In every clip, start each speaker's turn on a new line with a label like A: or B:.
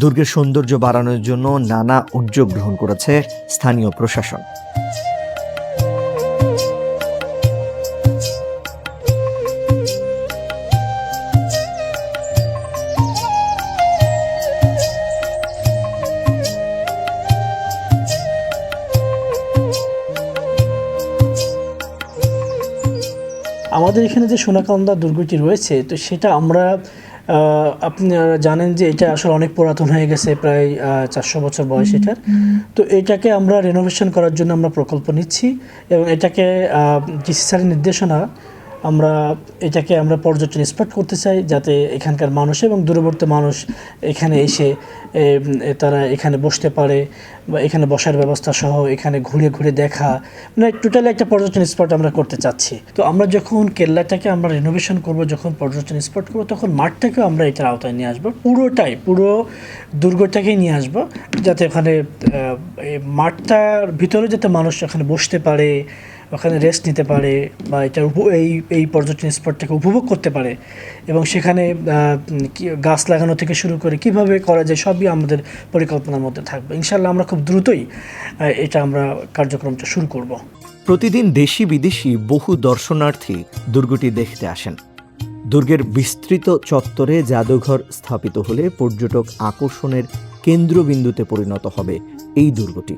A: দুর্গের সৌন্দর্য বাড়ানোর জন্য নানা উদ্যোগ গ্রহণ করেছে স্থানীয় প্রশাসন।
B: আমাদের এখানে যে সোনাকান্দা দুর্গটি রয়েছে, তো সেটা আমরা আপনারা জানেন যে এটা আসলে অনেক পুরাতন হয়ে গেছে প্রায় চারশো বছর বয়স এটার। তো এটাকে আমরা রেনোভেশন করার জন্য আমরা প্রকল্প নিচ্ছি এবং এটাকে ডিসি স্যারের নির্দেশনা আমরা এটাকে আমরা পর্যটন স্পট করতে চাই যাতে এখানকার মানুষ এবং দূরবর্তী মানুষ এখানে এসে তারা এখানে বসতে পারে বা এখানে বসার ব্যবস্থা সহ, এখানে ঘুরে ঘুরে দেখা মানে টোটালি একটা পর্যটন স্পট আমরা করতে চাচ্ছি। তো আমরা যখন কেল্লাটাকে আমরা রেনোভেশন করব, যখন পর্যটন স্পট করব, তখন মাঠটাকেও আমরা এটার আওতায় নিয়ে আসব। পুরোটাই, পুরো দুর্গটাকেই নিয়ে আসব যাতে ওখানে মাঠটার ভিতরে যাতে মানুষ ওখানে বসতে পারে ওখানে রেস্ট নিতে পারে বা এটা উপ- এই এই পর্যটন স্পটটাকে উপভোগ করতে পারে। এবং সেখানে গাছ লাগানো থেকে শুরু করে কীভাবে করা যায় সবই আমাদের পরিকল্পনার মধ্যে থাকবে। ইনশাল্লাহ আমরা খুব দ্রুতই এটা আমরা কার্যক্রমটা শুরু করব।
A: প্রতিদিন দেশি বিদেশি বহু দর্শনার্থী দুর্গটি দেখতে আসেন। দুর্গের বিস্তৃত চত্বরে জাদুঘর স্থাপিত হলে পর্যটক আকর্ষণের কেন্দ্রবিন্দুতে পরিণত হবে এই দুর্গটি।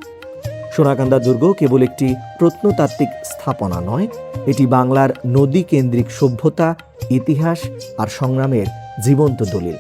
A: সোনাকান্দা দুর্গ কেবল একটি প্রত্নতাত্ত্বিক স্থাপনা নয়, এটি বাংলার নদী কেন্দ্রিক সভ্যতা, ইতিহাস আর সংগ্রামের জীবন্ত দলিল।